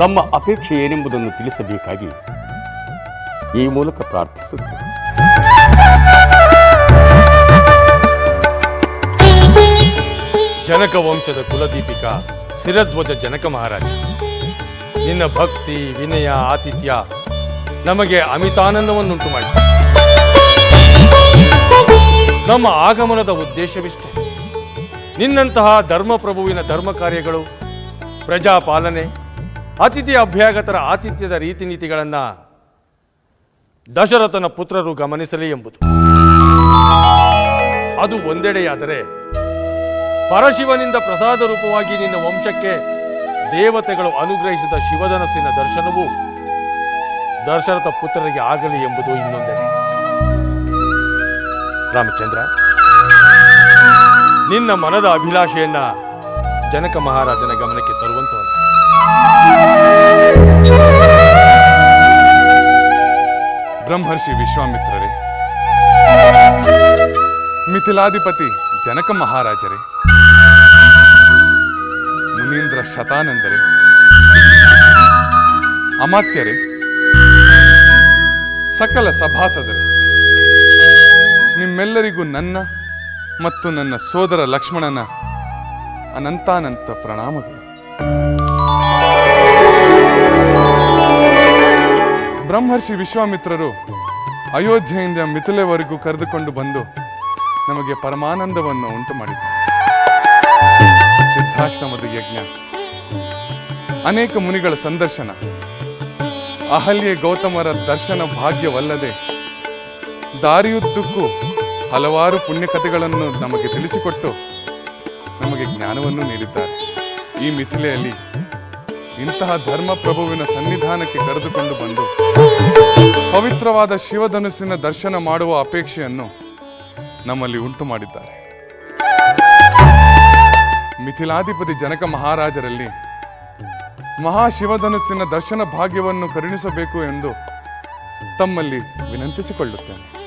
ತಮ್ಮ ಅಪೇಕ್ಷೆ ಏನೆಂಬುದನ್ನು ತಿಳಿಸಬೇಕಾಗಿ ಈ ಮೂಲಕ ಪ್ರಾರ್ಥಿಸುತ್ತೇನೆ. ಜನಕ ವಂಶದ ಕುಲದೀಪಿಕ ಶಿರಧ್ವಜ ಜನಕ ಮಹಾರಾಜ, ನಿನ್ನ ಭಕ್ತಿ, ವಿನಯ, ಆತಿಥ್ಯ ನಮಗೆ ಅಮಿತಾನಂದವನ್ನುಂಟು ಮಾಡಿ ನಮ್ಮ ಆಗಮನದ ಉದ್ದೇಶವಿಷ್ಟೇ. ನಿನ್ನಂತಹ ಧರ್ಮಪ್ರಭುವಿನ ಧರ್ಮ ಕಾರ್ಯಗಳು ಪ್ರಜಾಪಾಲನೆ ಅತಿಥಿ ಅಭ್ಯಾಗತರ ಆತಿಥ್ಯದ ರೀತಿ ನೀತಿಗಳನ್ನು ದಶರಥನ ಪುತ್ರರು ಗಮನಿಸಲಿ ಎಂಬುದು. ಅದು ಒಂದೆಡೆಯಾದರೆ ಪರಶಿವನಿಂದ ಪ್ರಸಾದ ರೂಪವಾಗಿ ನಿನ್ನ ವಂಶಕ್ಕೆ ದೇವತೆಗಳು ಅನುಗ್ರಹಿಸಿದ ಶಿವಧನಸ್ಸಿನ ದರ್ಶನವು ದಶರಥ ಪುತ್ರರಿಗೆ ಆಗಲಿ ಎಂಬುದು ಇನ್ನೊಂದೆಡೆ. ರಾಮಚಂದ್ರ, ನಿನ್ನ ಮನದ ಅಭಿಲಾಷೆಯನ್ನ ಜನಕ ಮಹಾರಾಜನ ಗಮನಕ್ಕೆ ತರುವಂತವನು. ಬ್ರಹ್ಮರ್ಷಿ ವಿಶ್ವಾಮಿತ್ರರೇ. ಮಿಥಿಲಾಧಿಪತಿ ಜನಕ ಮಹಾರಾಜರೇ. ಮುನೀಂದ್ರ ಶತಾನಂದರೇ. ಅಮಾತ್ಯರೇ. ಸಕಲ ಸಭಾಸದರೆ. ನಿಮ್ಮೆಲ್ಲರಿಗೂ ನನ್ನ ಮತ್ತು ನನ್ನ ಸೋದರ ಲಕ್ಷ್ಮಣನ ಅನಂತಾನಂತ ಪ್ರಣಾಮಗಳು. ಬ್ರಹ್ಮರ್ಷಿ ವಿಶ್ವಾಮಿತ್ರರು ಅಯೋಧ್ಯೆಯಿಂದ ಮಿಥಿಲೆವರೆಗೂ ಕರೆದುಕೊಂಡು ಬಂದು ನಮಗೆ ಪರಮಾನಂದವನ್ನು ಉಂಟು ಮಾಡಿದ್ದಾರೆ. ಸಿದ್ಧಾಶ್ರಮದ ಯಜ್ಞ. ಅನೇಕ ಮುನಿಗಳ ಸಂದರ್ಶನ. ಅಹಲ್ಯೆ ಗೌತಮರ ದರ್ಶನ ಭಾಗ್ಯವಲ್ಲದೆ ದಾರಿಯುದ್ದಕ್ಕೂ ಹಲವಾರು ಪುಣ್ಯಕಥೆಗಳನ್ನು ನಮಗೆ ತಿಳಿಸಿಕೊಟ್ಟು ನಮಗೆ ಜ್ಞಾನವನ್ನು ನೀಡಿದ್ದಾರೆ. ಈ ಮಿಥಿಲೆಯಲ್ಲಿ ಇಂತಹ ಧರ್ಮ ಪ್ರಭುವಿನ ಸನ್ನಿಧಾನಕ್ಕೆ ಕರೆದುಕೊಂಡು ಬಂದು ಪವಿತ್ರವಾದ ಶಿವಧನುಸ್ಸಿನ ದರ್ಶನ ಮಾಡುವ ಅಪೇಕ್ಷೆಯನ್ನು ನಮ್ಮಲ್ಲಿ ಉಂಟು ಮಾಡಿದ್ದಾರೆ. ಮಿಥಿಲಾಧಿಪತಿ ಜನಕ ಮಹಾರಾಜರಲ್ಲಿ ಮಹಾಶಿವಧನುಸ್ಸಿನ ದರ್ಶನ ಭಾಗ್ಯವನ್ನು ಕರುಣಿಸಬೇಕು ಎಂದು ತಮ್ಮಲ್ಲಿ ವಿನಂತಿಸಿಕೊಳ್ಳುತ್ತೇನೆ.